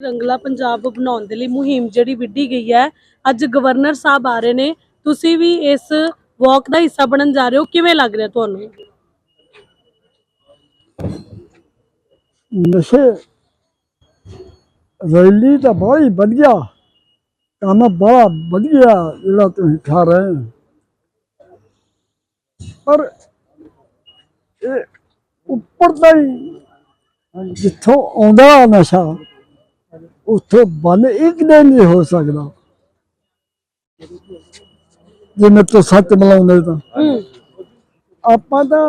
ਰੰਗਲਾ ਪੰਜਾਬ ਬਣਾਉਣ ਦੇ ਲਈ ਮੁਹਿੰਮ ਜਿਹੜੀ ਵਿੱਢੀ ਗਈ ਹੈ, ਅੱਜ ਗਵਰਨਰ ਸਾਹਿਬ ਆ ਰਹੇ ਨੇ, ਤੁਸੀਂ ਵੀ ਇਸ ਵਾਕ ਦਾ ਹਿੱਸਾ ਬਣਨ ਜਾ ਰਹੇ ਹੋ, ਕਿਵੇਂ ਲੱਗ ਰਿਹਾ ਤੁਹਾਨੂੰ? ਨਸ਼ੇ ਰੈਲੀ ਤਾਂ ਬਹੁਤ ਹੀ ਵਧੀਆ, ਕੰਮ ਬੜਾ ਵਧੀਆ ਜਿਹੜਾ ਤੁਸੀਂ ਠਾ ਰਹੇ ਪਰ ਇਹ ਉੱਪਰ ਤਾਂ ਜਿੱਥੋਂ ਆਉਂਦਾ ਨਸ਼ਾ ਉੱਥੋਂ ਬੰਦ ਇੱਕ ਦਿਨ ਨਹੀਂ ਹੋ ਸਕਦਾ। ਜੇ ਮੈਂ ਤੋਂ ਸੱਚ ਮਿਲਾਉਂਦੇ ਤਾਂ। ਆਪਾਂ ਤਾਂ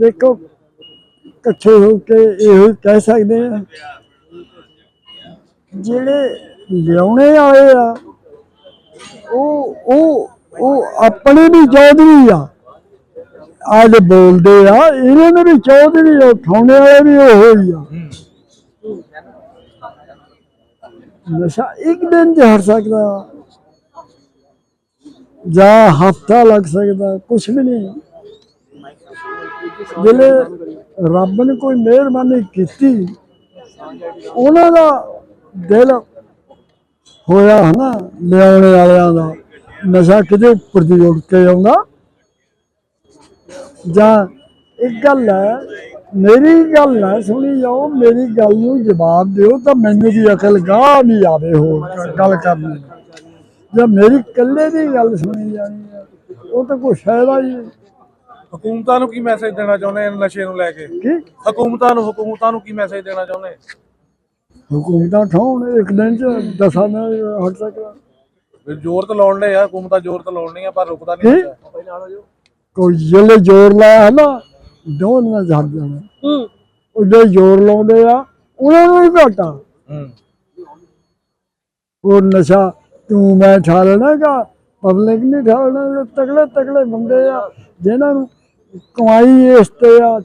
ਦੇਖੋ ਇਕੱਠੇ ਹੋ ਕੇ ਇਹੋ ਕਹਿ ਸਕਦੇ ਆ ਜਿਹੜੇ ਲਿਆਉਣੇ ਵਾਲੇ ਆ ਉਹ ਉਹ ਉਹ ਆਪਣੇ ਵੀ ਚੌਧਰੀ ਆ। ਅੱਜ ਬੋਲਦੇ ਆ ਇਹਨਾਂ ਨੇ ਵੀ ਚੌਧਰੀ ਆ ਉਠਾਉਣੇ ਵਾਲੇ ਵੀ ਉਹ ਹੀ ਆ। ਨਸ਼ਾ ਇੱਕ ਦਿਨ ਚ ਹਟ ਸਕਦਾ ਜਾਂ ਹਫਤਾ ਲੱਗ ਸਕਦਾ ਕੁਛ ਵੀ ਨਹੀਂ ਜਿਹੜੇ ਰੱਬ ਨੇ ਕੋਈ ਮਿਹਰਬਾਨੀ ਕੀਤੀ ਉਹਨਾਂ ਦਾ ਦਿਲ ਹੋਇਆ ਹਨਾ ਲਿਆਉਣੇ ਵਾਲਿਆਂ ਦਾ ਨਸ਼ਾ ਕਿਤੇ ਉੱਪਰ ਦੀ ਉੱਡ ਕੇ ਆਉਂਦਾ ਜਾਂ ਇੱਕ ਗੱਲ ਹੈ ਮੇਰੀ ਗੱਲ ਨਾ ਸੁਣੀ ਜਾਓ ਮੇਰੀ ਗੱਲ ਨੂੰ ਜਵਾਬ ਦਿਓ ਤਾਂ ਮੈਨੂੰ ਵੀ ਅਕਲ ਗਾਹ ਨਹੀਂ ਆਵੇ ਹੋਰ ਗੱਲ ਕਰਨੀ ਨੂੰ। ਜੇ ਮੇਰੀ ਇਕੱਲੇ ਦੀ ਗੱਲ ਸੁਣੀ ਜਾਣੀ ਹੈ ਉਹ ਤਾਂ ਕੋਈ ਫਾਇਦਾ ਹੀ ਨਹੀਂ। ਹਕੂਮਤਾਂ ਨੂੰ ਕੀ ਮੈਸੇਜ ਦੇਣਾ ਚਾਹੁੰਦੇ ਆ ਨਸ਼ੇ ਨੂੰ ਲੈ ਕੇ? ਕੀ? ਹਕੂਮਤਾਂ ਨੂੰ ਹਕੂਮਤਾਂ ਨੂੰ ਕੀ ਮੈਸੇਜ ਦੇਣਾ ਚਾਹੁੰਦੇ ਹਕੂਮਤਾਂ ਠਾਉਣ ਇੱਕ ਦਿਨ ਚ ਦਸਾਂ ਨਾਲ ਹਟ ਸਕਦਾ। ਵੀ ਜ਼ੋਰ ਤਾਂ ਲਾਉਣ ਦੇ ਆ ਹਕੂਮਤਾਂ ਜ਼ੋਰ ਤਾਂ ਲਾਉਣ ਨਹੀਂ ਆ ਪਰ ਰੁਕਦਾ ਨਹੀਂ ਕੀ? ਕੋਈ ਜਿਹੜੇ ਜ਼ੋਰ ਲਾਇਆ ਨਾ ਦੋਨ ਨਾਲ ਝੜ ਜਾਣਾ ਹੂੰ। ਉਹ ਜਿਹੜੇ ਜ਼ੋਰ ਲਾਉਂਦੇ ਆ ਉਹਨਾਂ ਨੂੰ ਹੀ ਘਾਟਾ। ਹੂੰ। ਉਹ ਨਸ਼ਾ ਤੂੰ ਮੈਂ ਠਾ ਲੈਣਾਗਾ ਪਬਲਿਕ ਨਹੀਂ ਠਾ ਲੈਣਾ ਤਗੜੇ ਤਗੜੇ ਬੰਦੇ ਆ ਜਿਨ੍ਹਾਂ ਨੂੰ ਕਮਾਈ ਇਸ ਤੇ ਆ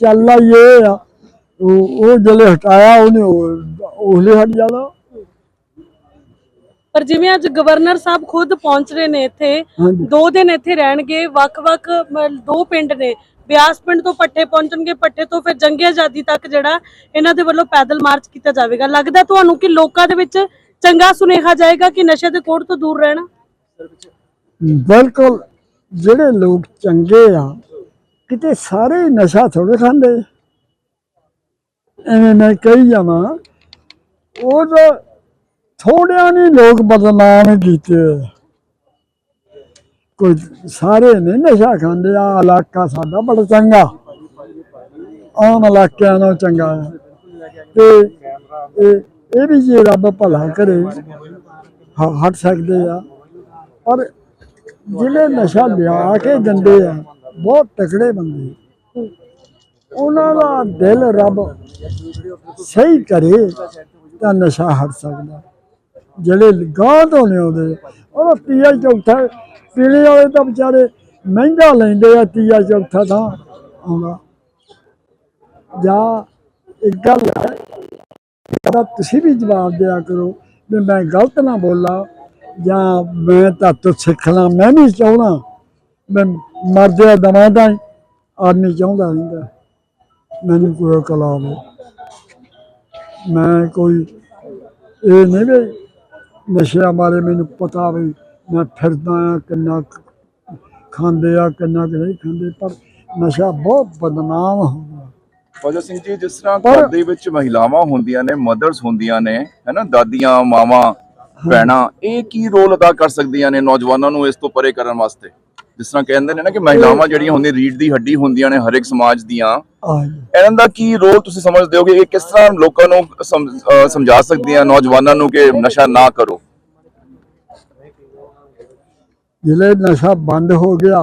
ਚੱਲਾ ਇਹ ਆ। ਉਹ ਜਿਹੜੇ ਹਟਾਇਆ ਉਹਨੇ ਉਹ ਉਹਲੇ ਹਟ ਜਾਣਾ। ਪਰ ਜਿਵੇਂ ਅੱਜ ਗਵਰਨਰ ਸਾਹਿਬ ਖੁਦ ਪਹੁੰਚ ਰਹੇ ਨੇ ਇੱਥੇ ਦੋ ਦਿਨ ਇੱਥੇ ਰਹਿਣਗੇ ਵੱਖ-ਵੱਖ ਦੋ ਪਿੰਡ ਨੇ। ਬਿਆਸ ਪਿੰਡ ਤੋਂ ਪੱਠੇ ਪਹੁੰਚਣਗੇ ਪੱਠੇ ਤੋਂ ਫਿਰ ਜੰਗੀ ਆਜ਼ਾਦੀ ਤੱਕ ਜਿਹੜਾ ਇਹਨਾਂ ਦੇ ਵੱਲੋਂ ਪੈਦਲ ਮਾਰਚ ਕੀਤਾ ਜਾਵੇਗਾ। ਲੱਗਦਾ ਤੁਹਾਨੂੰ ਕਿ ਲੋਕਾਂ ਦੇ ਵਿੱਚ ਚੰਗਾ ਸੁਨੇਹਾ ਜਾਏਗਾ ਕਿ ਨਸ਼ੇ ਦੇ ਕੋੜ ਤੋਂ ਦੂਰ ਰਹਿਣਾ? ਬਿਲਕੁਲ ਜਿਹੜੇ ਲੋਕ ਚੰਗੇ ਆ ਕਿਤੇ ਸਾਰੇ ਨਸ਼ਾ ਥੋੜੇ ਖਾਂਦੇ। ਐਵੇਂ ਮੈਂ ਕਹੀ ਜਾਵਾਂ ਉਹ ਥੋੜਿਆਂ ਨੇ ਲੋਕ ਬਦਨਾਮ ਕੀਤੇ। ਆ। ਕੋਈ ਸਾਰੇ ਨਹੀਂ ਨਸ਼ਾ ਖਾਂਦੇ ਆ ਇਲਾਕਾ ਸਾਡਾ ਬੜਾ ਚੰਗਾ। ਆਮ ਇਲਾਕਿਆਂ ਨਾਲੋਂ ਚੰਗਾ ਆ ਤੇ ਇਹ ਇਹ ਵੀ ਜੇ ਰੱਬ ਭਲਾ ਕਰੇ ਹਟ ਸਕਦੇ ਆ। ਪਰ ਜਿਹੜੇ ਨਸ਼ਾ ਲਿਆ ਕੇ ਦਿੰਦੇ ਆ, ਬਹੁਤ ਤਕੜੇ ਬੰਦੇ। ਉਹਨਾਂ ਦਾ ਦਿਲ ਰੱਬ ਸਹੀ ਕਰੇ ਤਾਂ ਨਸ਼ਾ ਹਟ ਸਕਦਾ। ਜਿਹੜੇ ਗਾਂ ਤੋਂ ਲਿਆਉਂਦੇ ਉਹ ਤੀਆ ਚੌਥਾ ਪੀਲੇ ਵਾਲੇ ਤਾਂ ਵਿਚਾਰੇ ਮਹਿੰਗਾ ਲੈਂਦੇ ਆ ਤੀਆ ਚੌਥਾ ਤਾਂ, ਆਉਂਦਾ। ਜਾਂ ਇੱਕ ਗੱਲ ਹੈ ਤਾਂ ਤੁਸੀਂ ਵੀ ਜਵਾਬ ਦਿਆ ਕਰੋ ਵੀ ਮੈਂ ਗਲਤ ਨਾ ਬੋਲਾਂ, ਜਾਂ ਮੈਂ ਤਾਂ ਤੋਂ ਸਿੱਖ ਲਾਂ, ਮੈਂ ਵੀ ਚਾਹੁੰਦਾ, ਮੈਂ ਮਰਦਿਆ ਦਵਾਂ ਦਾ ਆਦਮੀ ਚਾਹੁੰਦਾ ਰਹਿੰਦਾ ਮੈਨੂੰ ਕੋਈ ਕਲਾਮ ਮੈਂ ਕੋਈ ਇਹ ਨਹੀਂ ਵੀ ਨਸ਼ਿਆਂ ਬਾਰੇ ਮੈਨੂੰ ਪਤਾ ਵੀ ਮੈਂ ਫਿਰਦਾ ਆ ਕਿੰਨਾ ਖਾਂਦੇ ਆ ਕਿੰਨਾ ਕੁ ਨਹੀਂ ਖਾਂਦੇ ਪਰ ਨਸ਼ਾ ਬਹੁਤ ਬਦਨਾਮ ਹੋ ਗਿਆ ਸਿੰਘ ਜੀ ਜਿਸ ਤਰ੍ਹਾਂ ਘਰ ਦੇ ਵਿੱਚ ਮਹਿਲਾਵਾਂ ਹੁੰਦੀਆਂ ਨੇ ਮਦਰਸ ਹੁੰਦੀਆਂ ਨੇ ਹੈਨਾ ਦਾਦੀਆਂ ਮਾਵਾਂ ਭੈਣਾਂ ਇਹ ਕੀ ਰੋਲ ਅਦਾ ਕਰ ਸਕਦੀਆਂ ਨੇ ਨੌਜਵਾਨਾਂ ਨੂੰ ਇਸ ਤੋਂ ਪਰੇ ਕਰਨ ਵਾਸਤੇ? ਜਿਸ ਤਰ੍ਹਾਂ ਕਹਿੰਦੇ ਨੇ ਨਾ ਕਿ ਮਹਿਲਾਵਾਂ ਜਿਹੜੀਆਂ ਹੁੰਦੀਆਂ ਰੀੜ ਦੀ ਹੱਡੀ ਹੁੰਦੀਆਂ ਨੇ ਹਰ ਇੱਕ ਸਮਾਜ ਦੀਆਂ। ਇਹਨਾਂ ਦਾ ਕੀ ਰੋਲ ਤੁਸੀਂ ਸਮਝਦੇ ਹੋ ਕਿ ਇਹ ਕਿਸ ਤਰ੍ਹਾਂ ਲੋਕਾਂ ਨੂੰ ਸਮਝਾ ਸਕਦੀਆਂ ਨੌਜਵਾਨਾਂ ਨੂੰ ਕਿ ਨਸ਼ਾ ਨਾ ਕਰੋ? ਜਿਲੇ ਨਸ਼ਾ ਬੰਦ ਹੋ ਗਿਆ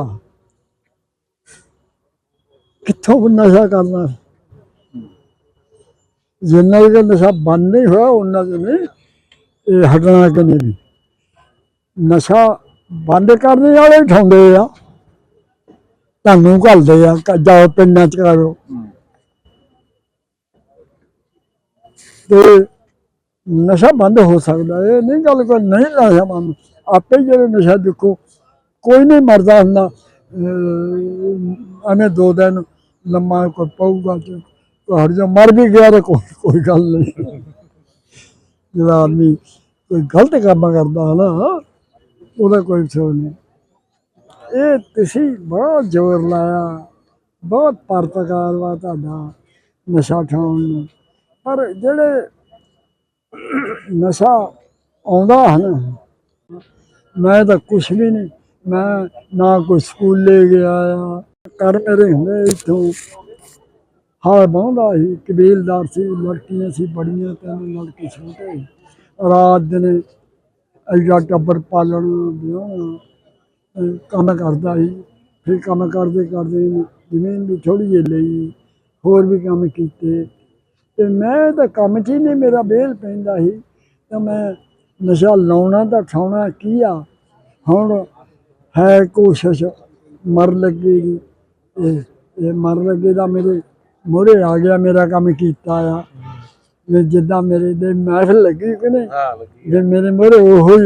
ਕਿੱਥੋਂ ਨਸ਼ਾ ਕਰਨਾ? ਜਿੰਨਾ ਕਿ ਨਸ਼ਾ ਬੰਦ ਨਹੀਂ ਹੋਇਆ ਉਹਨਾਂ ਦੇ ਨਹੀਂ ਇਹ ਹਟਣਾ ਕਿ ਨਹੀਂ? ਨਸ਼ਾ ਬੰਦ ਕਰਨੇ ਵਾਲੇ ਠਾਉਂਦੇ ਆ। ਤੁਹਾਨੂੰ ਘੱਲਦੇ ਆ ਕ- ਜਾਓ ਪਿੰਡਾਂ ਚ ਕਰੋ ਤੇ ਨਸ਼ਾ ਬੰਦ ਹੋ ਸਕਦਾ ਇਹ ਨਹੀਂ ਗੱਲ ਕੋਈ ਨਹੀਂ ਨਸ਼ਾ ਬੰਦ। ਆਪੇ ਹੀ ਜਿਹੜੇ ਨਸ਼ਾ ਦੇਖੋ ਕੋਈ ਨਹੀਂ ਮਰਦਾ ਹੁੰਦਾ। ਐਵੇਂ ਦੋ ਦਿਨ ਲੰਮਾ ਕੋਈ ਪਊਗਾ ਤੇ ਹਰ ਜਾ ਮਰ ਵੀ ਗਿਆ ਤਾਂ ਕੋਈ ਕੋਈ ਗੱਲ ਨਹੀਂ। ਜਿਹੜਾ ਆਦਮੀ ਕੋਈ ਗਲਤ ਕੰਮ ਕਰਦਾ ਹੈ ਨਾ ਉਹਦਾ ਕੋਈ ਅਫਸੋਸ ਨਹੀਂ। ਇਹ ਤੁਸੀਂ ਬਹੁਤ ਜ਼ੋਰ ਲਾਇਆ, ਬਹੁਤ ਪਰਤਕਾਰ ਵਾ ਤੁਹਾਡਾ ਨਸ਼ਾ ਠਾਉਣ ਨੂੰ। ਪਰ ਜਿਹੜੇ ਨਸ਼ਾ ਆਉਂਦਾ ਹਨ ਮੈਂ ਤਾਂ ਕੁਛ ਵੀ ਨਹੀਂ, ਮੈਂ ਨਾ ਕੋਈ ਸਕੂਲ ਲੈ ਗਿਆ ਆ ਕਰ ਮੇਰੇ ਹੁੰਦੇ ਇੱਥੋਂ। ਹਾਂ ਬਹੁੰਦਾ ਸੀ, ਕਬੀਲਦਾਰ ਸੀ, ਲੜਕੀਆਂ ਸੀ, ਬੜੀਆਂ, ਤਿੰਨ ਲੜਕੀ ਛੋਟੇ। ਸੀ। ਰਾਤ ਦਿਨ ਐਡਾ ਟੱਬਰ ਪਾਲਣ ਵਿਆਹੁਣਾ ਕੰਮ ਕਰਦਾ ਸੀ, ਫਿਰ ਕੰਮ ਕਰਦੇ ਕਰਦੇ ਜ਼ਮੀਨ ਵੀ ਥੋੜੀ ਜਿਹੀ ਲਈ, ਹੋਰ ਵੀ ਕੰਮ ਕੀਤੇ। ਤੇ ਮੈਂ ਤਾਂ ਕੰਮ 'ਚ ਹੀ ਨਹੀਂ, ਮੇਰਾ ਬੇਲ ਪੈਂਦਾ ਸੀ। ਤਾਂ ਮੈਂ ਨਸ਼ਾ ਲਾਉਣਾ ਤਾਂ ਠਾਉਣਾ ਕੀ ਆ? ਹੁਣ ਹੈ ਕੋਸ਼ਿਸ਼ ਮਰ ਲੱਗੀ ਦੀ ਇਹ ਮਰ ਲੱਗੇ ਦਾ ਮੇਰੇ ਮੋਰੇ ਆ ਗਿਆ, ਮੇਰਾ ਕੰਮ ਕੀਤਾ ਆ। ਵੀ ਜਿੱਦਾਂ ਮੇਰੇ ਦੇ ਮਹਿਫਲ ਲੱਗੀ ਕਿ ਨਹੀਂ ਹਾਂ ਲੱਗੀ ਮੇਰੇ ਮੋਰੇ ਉਹੋ ਹੀ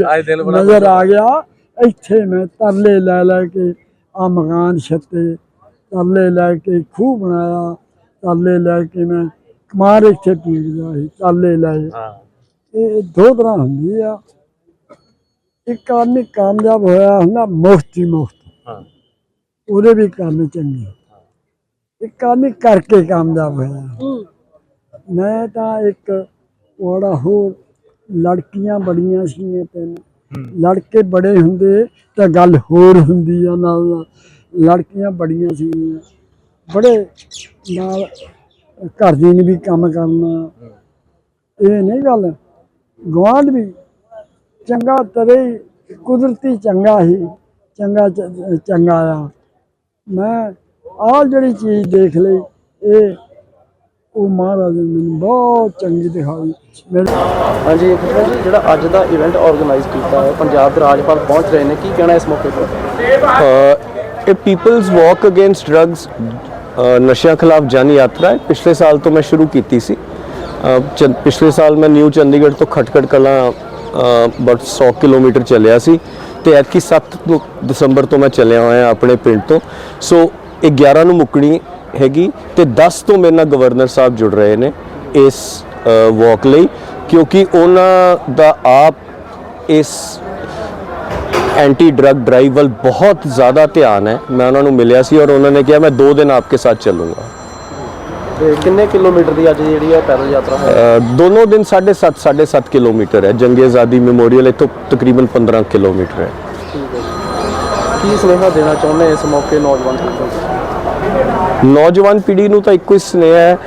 ਨਜ਼ਰ ਆ ਗਿਆ। ਇੱਥੇ ਮੈਂ ਤਰਲੇ ਲੈ ਲੈ ਕੇ ਆ ਮਕਾਨ ਛੱਤੇ ਤਰਲੇ ਲੈ ਕੇ ਖੂਹ ਬਣਾਇਆ ਤਰਲੇ ਲੈ ਕੇ ਮੈਂ ਕਮਾਰ ਇੱਥੇ ਪੀੜਦਾ ਸੀ ਤਰਲੇ ਲਾਏ ਹਾਂ। ਇਹ ਦੋ ਤਰ੍ਹਾਂ ਹੁੰਦੀ ਆ। ਇੱਕ ਆਦਮੀ ਕਾਮਯਾਬ ਹੋਇਆ ਹੁੰਦਾ ਮੁਫਤ ਹੀ ਮੁਫਤ। ਹਾਂ। ਉਹਦੇ ਵੀ ਕੰਮ ਚੰਗੇ। ਇੱਕ ਆਦਮੀ ਕਰਕੇ ਕਾਮਯਾਬ ਹੋਇਆ। ਹੂੰ। ਮੈਂ ਤਾਂ ਇੱਕ ਉਹੜਾ ਹੋਰ ਲੜਕੀਆਂ ਬੜੀਆਂ ਸੀਗੀਆਂ ਤਿੰਨ। ਲੜਕੇ ਬੜੇ ਹੁੰਦੇ ਤਾਂ ਗੱਲ ਹੋਰ ਹੁੰਦੀ ਆ ਨਾਲ। ਲੜਕੀਆਂ ਬੜੀਆਂ ਸੀਗੀਆਂ। ਬੜੇ ਨਾਲ ਘਰ ਦੀ ਨੇ ਵੀ ਕੰਮ ਕਰਨਾ। ਇਹ ਨਹੀਂ ਗੱਲ। ਗਵਾਂਢ ਵੀ ਚੰਗਾ ਤਰੇ ਕੁਦਰਤੀ ਚੰਗਾ ਹੀ ਚੰਗਾ ਚੰਗਾ ਆ। ਮੈਂ ਆਹ ਜਿਹੜੀ ਚੀਜ਼ ਦੇਖ ਲਈ ਇਹ ਉਹ ਮਹਾਰਾਜ ਨੇ ਮੈਨੂੰ ਬਹੁਤ ਚੰਗੀ ਦਿਖਾਈ ਮੇਰੇ ਹਾਂਜੀ ਕ੍ਰਿਸ਼ਨ ਜੀ ਜਿਹੜਾ ਅੱਜ ਦਾ ਇਵੈਂਟ ਆਰਗੇਨਾਈਜ਼ ਕੀਤਾ ਹੈ ਪੰਜਾਬ ਦੇ ਰਾਜਪਾਲ ਪਹੁੰਚ ਰਹੇ ਨੇ ਕੀ ਕਹਿਣਾ ਇਸ ਮੌਕੇ ਤੇ? ਇਹ ਪੀਪਲਸ ਵਾਕ ਅਗੇਂਸਟ ਡਰੱਗਸ ਨਸ਼ਿਆਂ ਖਿਲਾਫ ਜਨ ਯਾਤਰਾ ਹੈ। ਪਿਛਲੇ ਸਾਲ ਤੋਂ ਮੈਂ ਸ਼ੁਰੂ ਕੀਤੀ ਸੀ। ਪਿਛਲੇ ਸਾਲ ਮੈਂ ਨਿਊ ਚੰਡੀਗੜ੍ਹ ਤੋਂ ਖਟਕੜ ਕਲਾਂ ਬਟ 100 ਕਿਲੋਮੀਟਰ ਚੱਲਿਆ ਸੀ ਤੇ ਐਤਕੀ 7 ਤੋਂ- ਦਸੰਬਰ ਤੋਂ ਮੈਂ ਚੱਲਿਆ ਹੋਇਆ ਆਪਣੇ ਪਿੰਡ ਤੋਂ। ਸੋ ਇਹ 11 ਨੂੰ ਮੁੱਕਣੀ ਹੈਗੀ ਤੇ 10 ਤੋਂ ਮੇਰੇ ਨਾਲ ਗਵਰਨਰ ਸਾਹਿਬ ਜੁੜ ਰਹੇ ਨੇ ਇਸ ਵਾਕ ਲਈ ਕਿਉਂਕਿ ਉਹਨਾਂ ਦਾ ਆਪ ਇਸ ਐਂਟੀ ਡਰਗ ਡਰਾਈਵ ਵੱਲ ਬਹੁਤ ਜ਼ਿਆਦਾ ਧਿਆਨ ਹੈ। ਮੈਂ ਉਹਨਾਂ ਨੂੰ ਮਿਲਿਆ ਸੀ ਔਰ ਉਹਨਾਂ ਨੇ ਕਿਹਾ ਮੈਂ 2 ਦਿਨ ਆਪਕੇ ਸਾਥ ਚੱਲੂੰਗਾ। ਕਿੰਨੇ ਕਿਲੋਮੀਟਰ ਦੀ ਅੱਜ ਜਿਹੜੀ ਹੈ ਪੈਦਲ ਯਾਤਰਾ ਹੈ? ਦੋਨੋਂ ਦਿਨ 7.5 7.5 ਕਿਲੋਮੀਟਰ ਹੈ। ਜੰਗੇ ਆਜ਼ਾਦੀ ਮੈਮੋਰੀਅਲ ਇੱਥੋਂ ਤਕਰੀਬਨ 15 ਕਿਲੋਮੀਟਰ ਹੈ। ਕੀ ਸੁਨੇਹਾ ਦੇਣਾ ਚਾਹੁੰਦੇ ਇਸ ਮੌਕੇ ਨੌਜਵਾਨ ਨੂੰ? ਨੌਜਵਾਨ ਪੀੜ੍ਹੀ ਨੂੰ ਤਾਂ ਇੱਕੋ ਹੀ ਸੁਨੇਹਾ ਹੈ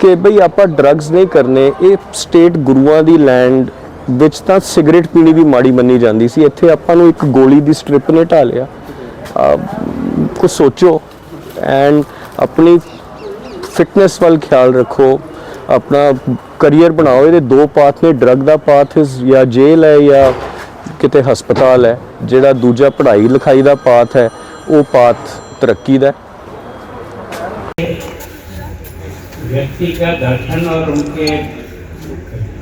ਕਿ ਭਈ ਆਪਾਂ ਡਰੱਗਸ ਨਹੀਂ ਕਰਨੇ, ਇਹ ਸਟੇਟ ਗੁਰੂਆਂ ਦੀ ਲੈਂਡ ਵਿੱਚ ਤਾਂ ਸਿਗਰਟ ਪੀਣੀ ਵੀ ਮਾੜੀ ਮੰਨੀ ਜਾਂਦੀ ਸੀ। ਇੱਥੇ ਆਪਾਂ ਨੂੰ ਇੱਕ ਗੋਲੀ ਦੀ ਸਟ੍ਰਿਪ ਨੇ ਢਾ ਲਿਆ। ਕੁਝ ਸੋਚੋ। ਐਂਡ ਆਪਣੀ ਫਿਟਨੈਸ ਵੱਲ ਖਿਆਲ ਰੱਖੋ। ਆਪਣਾ ਕਰੀਅਰ ਬਣਾਓ। ਇਹਦੇ ਦੋ ਪਾਥ ਨੇ। ਡਰੱਗ ਦਾ ਪਾਥ ਜਾਂ ਜੇਲ੍ਹ ਹੈ ਜਾਂ ਕਿਤੇ ਹਸਪਤਾਲ ਹੈ। ਜਿਹੜਾ ਦੂਜਾ ਪੜ੍ਹਾਈ ਲਿਖਾਈ ਦਾ ਪਾਥ ਹੈ, ਉਹ ਪਾਥ ਤਰੱਕੀ ਦਾ व्यक्ति का दर्शन और उनके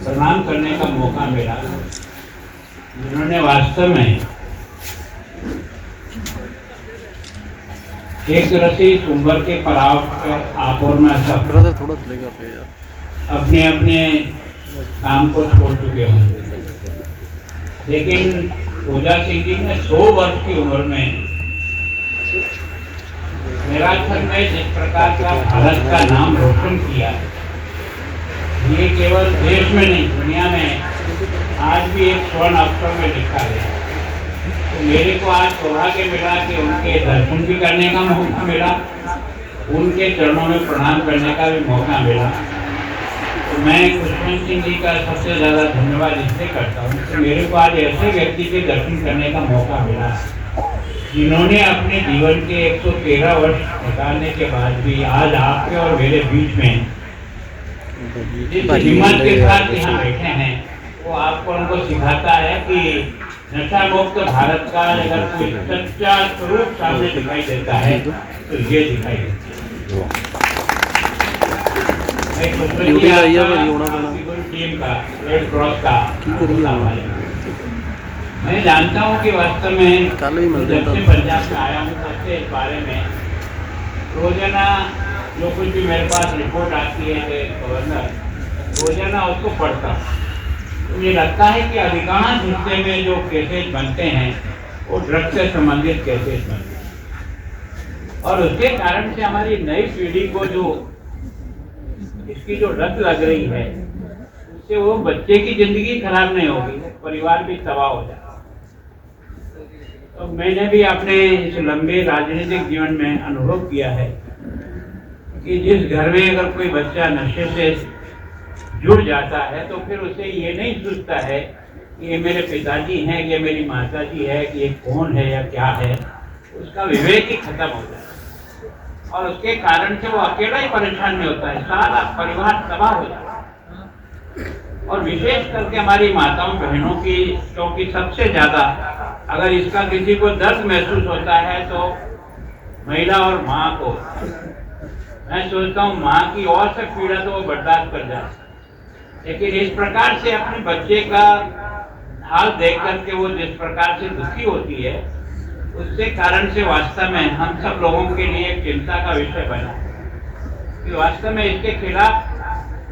प्रणाम करने का मौका मिला। जिन्होंने वास्तव में एक तरह से इस के पड़ाव पर आपोर में अपने अपने काम को छोड़ चुके होंगे। लेकिन पूजा सिंह जी ने सौ वर्ष की उम्र में मैराथन में जिस प्रकार का भारत का नाम रोशन किया ये केवल देश में नहीं, दुनिया में आज भी एक स्वर्ण अक्षर में लिखा गया तो मेरे को आज सौभाग्य मिला कि उनके दर्शन भी करने का मौका मिला, उनके चरणों में प्रणाम करने का भी मौका मिला। तो मैं खुशवंत सिंह जी का सबसे ज़्यादा धन्यवाद इससे करता हूँ कि मेरे को आज ऐसे व्यक्ति के दर्शन करने का मौका मिला जिन्होंने अपने जीवन के 113 वर्ष निकालने के बाद भी आज आपके और मेरे बीच में जिस हिम्मत के साथ यहाँ बैठे हैं वो आपको उनको सिखाता है कि नशा मुक्त भारत का अगर कोई सच्चा स्वरूप सामने दिखाई देता है तो ये दिखाई देता है। टीम का रेड क्रॉस का। मैं जानता हूँ कि वास्तव में जब से पंजाब में आया हूँ तब से इस बारे में। रोज़ाना जो कुछ भी मेरे पास रिपोर्ट आती है गवर्नर रोज़ाना उसको पढ़ता हूँ। मुझे लगता है कि अधिकांश हिस्से में जो केसेस बनते हैं वो ड्रग से संबंधित केसेस बनते हैं। और उसके कारण से हमारी नई पीढ़ी को जो इसकी जो लत लग रही है उससे वो बच्चे की ज़िंदगी खराब नहीं होगी परिवार भी तबाह हो जाएगा तो मैंने भी अपने इस लंबे राजनीतिक जीवन में अनुभव किया है कि जिस घर में अगर कोई बच्चा नशे से जुड़ जाता है तो फिर उसे ये नहीं सोचता है कि ये मेरे पिताजी हैं ये मेरी माता जी है, कि ये कौन है या क्या है। उसका विवेक ही खत्म हो जाता है। और उसके कारण से वो अकेला ही परेशान में होता है, सारा परिवार तबाह हो जाता है। और विशेष करके हमारी माताओं, बहनों की क्योंकि सबसे ज़्यादा अगर इसका किसी को दर्द महसूस होता है तो महिला और माँ को। मैं सोचता हूँ माँ की और से पीड़ा तो वो बर्दाश्त कर जाए। लेकिन इस प्रकार से अपने बच्चे का हाल देख करके वो जिस प्रकार से दुखी होती है, उसके कारण से वास्तव में हम सब लोगों के लिए एक चिंता का विषय बना। कि वास्तव में इसके खिलाफ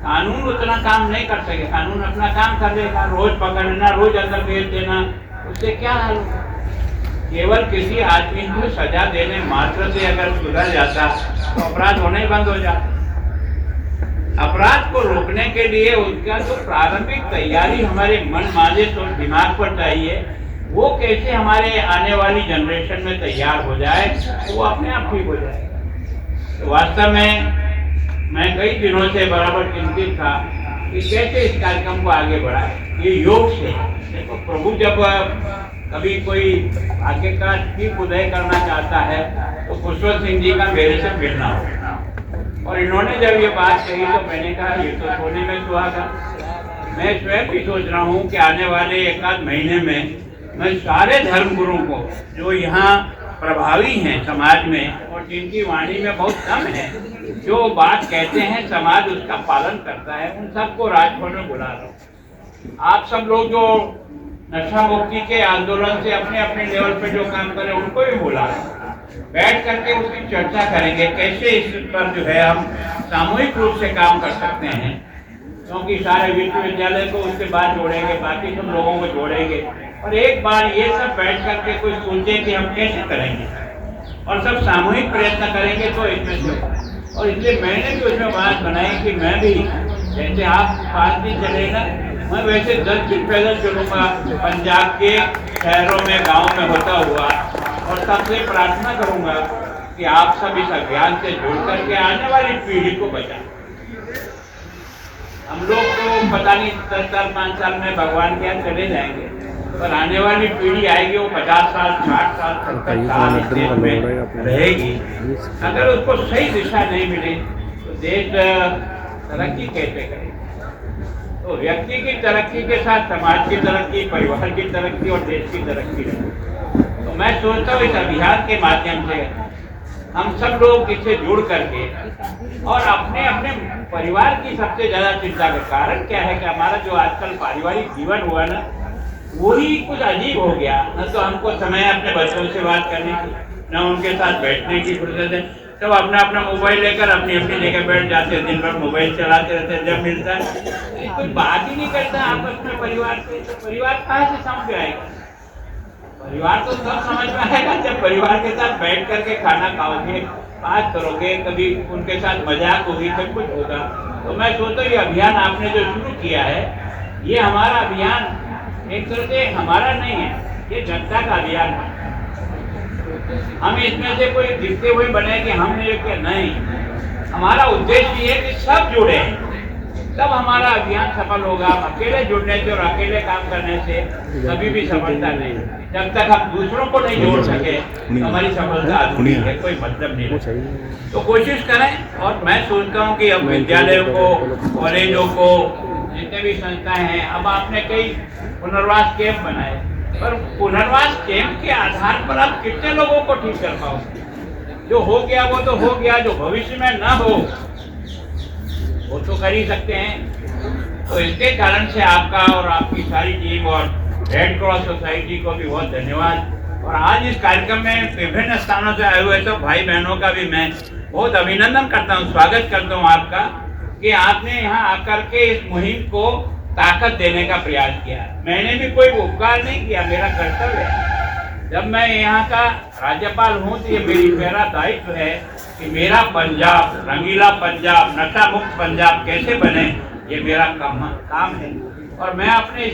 कानून उतना काम नहीं कर सके। कानून अपना काम कर लेगा रोज पकड़ना, रोज अंदर भेज देना। उससे क्या हाल होगा? केवल किसी आदमी को सजा देने मात्र से अगर सुधर जाता तो अपराध होना ही बंद हो जाता। अपराध को रोकने के लिए उसका जो प्रारंभिक तैयारी हमारे मन माजिद और दिमाग पर चाहिए, वो कैसे हमारे आने वाली जनरेशन में तैयार हो जाए तो वो अपने आप ठीक हो जाए। तो वास्तव में, मैं कई दिनों से बराबर चिंतित था कि कैसे इस कार्यक्रम को आगे बढ़ाए। ये योग से देखो प्रभु जब कभी कोई भाग्य का ठीक उदय करना चाहता है तो पुष्पत सिंह जी का मेरे से मिलना हो। और इन्होंने जब ये बात कही तो मैंने कहा, ये तो सोने में सुहागा। मैं स्वयं भी सोच रहा हूँ कि आने वाले एक आध महीने में मैं सारे धर्म गुरुओं को, जो यहाँ प्रभावी हैं समाज में और जिनकी वाणी में बहुत कम है, जो बात कहते हैं, समाज उसका पालन करता है, उन सबको राजभवन में बुला रहा हूँ। आप सब लोग जो नशा मुक्ति के आंदोलन से अपने अपने लेवल पे जो काम करें, उनको भी बुला बैठ करके उसकी चर्चा करेंगे कैसे इस पर जो है हम सामूहिक रूप से काम कर सकते हैं। क्योंकि सारे विश्वविद्यालय को उसके बाद जोड़ेंगे, बाकी सब लोगों को जोड़ेंगे। और एक बार ये सब बैठ करके कोई सोचे कि हम कैसे करेंगे? और सब सामूहिक प्रयत्न करेंगे तो इसमें होगा। और इसलिए मैंने भी उसमें बात बनाई कि मैं भी, जैसे आप पाँच दिन चलेगा मैं वैसे दस दिन पैदल चलूँगा पंजाब के शहरों में गाँव में होता हुआ। और सबसे प्रार्थना करूँगा कि आप सब इस अभियान से जुड़ करके आने वाली पीढ़ी को बचाएँ। हम लोग तो पता नहीं दस साल पाँच साल में भगवान के यहाँ चले जाएँगे पर आने वाली पीढ़ी आएगी वो पचास साल साठ साल सत्तर साल इस देश में रहेगी। अगर उसको सही दिशा नहीं मिली तो देश तरक्की कैसे करेगा? तो व्यक्ति की तरक्की के साथ समाज की तरक्की, परिवार की तरक्की और देश की तरक्की तो मैं सोचता हूँ इस अभियान के माध्यम से हम सब लोग इससे जुड़ करके और अपने अपने परिवार की सबसे ज़्यादा चिंता का कारण क्या है कि हमारा जो आजकल पारिवारिक जीवन हुआ ना, वही कुछ अजीब हो गया। न तो हमको समय अपने बच्चों से बात करने की, न उनके साथ बैठने की फुर्सत है। सब अपना अपना मोबाइल लेकर अपनी अपनी जगह बैठ जाते हैं दिन भर मोबाइल चलाते रहते हैं जब मिलता है। कोई बात ही नहीं करता आपस में परिवार से तो परिवार कहाँ से समझ आएगा? परिवार तो सब समझ में आएगा जब परिवार के साथ बैठ करके खाना खाओगे बात करोगे कभी उनके साथ मज़ाक होगी सब कुछ होगा। तो मैं सोचता हूँ ये अभियान आपने जो शुरू किया है ये हमारा अभियान एक तरह से हमारा नहीं है ये जनता का अभियान है। हम इसमें से कोई दिखते हुए बने कि हमने ये किया नहीं। हमारा उद्देश्य ये कि सब जुड़े। तब हमारा अभियान सफल होगा। हम अकेले जुड़ने से और अकेले काम करने से कभी भी सफलता नहीं। जब तक हम दूसरों को नहीं जोड़ सके तो हमारी सफलता अधूरी है कोई मतलब नहीं तो कोशिश करें, और मैं सोचता हूँ कि अब विद्यालयों को, कॉलेजों को, जितने भी संस्थाएँ हैं, अब आपने कई पुनर्वास कैंप बनाए। पर पुनर्वास कैंप के आधार पर आप कितने लोगों को ठीक कर पाओगे? जो हो गया वो तो हो गया, जो भविष्य में ना हो, वो तो कर ही सकते हैं। तो इसके कारण से आपका और आपकी सारी टीम और रेड क्रॉस सोसाइटी को भी बहुत धन्यवाद। और आज इस कार्यक्रम में विभिन्न स्थानों से आए हुए सब भाई बहनों का भी मैं बहुत अभिनंदन करता हूँ, स्वागत करता हूँ आपका कि आपने यहाँ आकर के इस मुहिम को ताकत देने का प्रयास किया। मैंने भी कोई उपकार नहीं किया, मेरा कर्तव्य है। जब मैं यहाँ का राज्यपाल हूँ तो ये मेरी मेरा दायित्व है कि मेरा पंजाब, रंगीला पंजाब नशा मुक्त पंजाब कैसे बने, ये मेरा काम काम है। और मैं अपने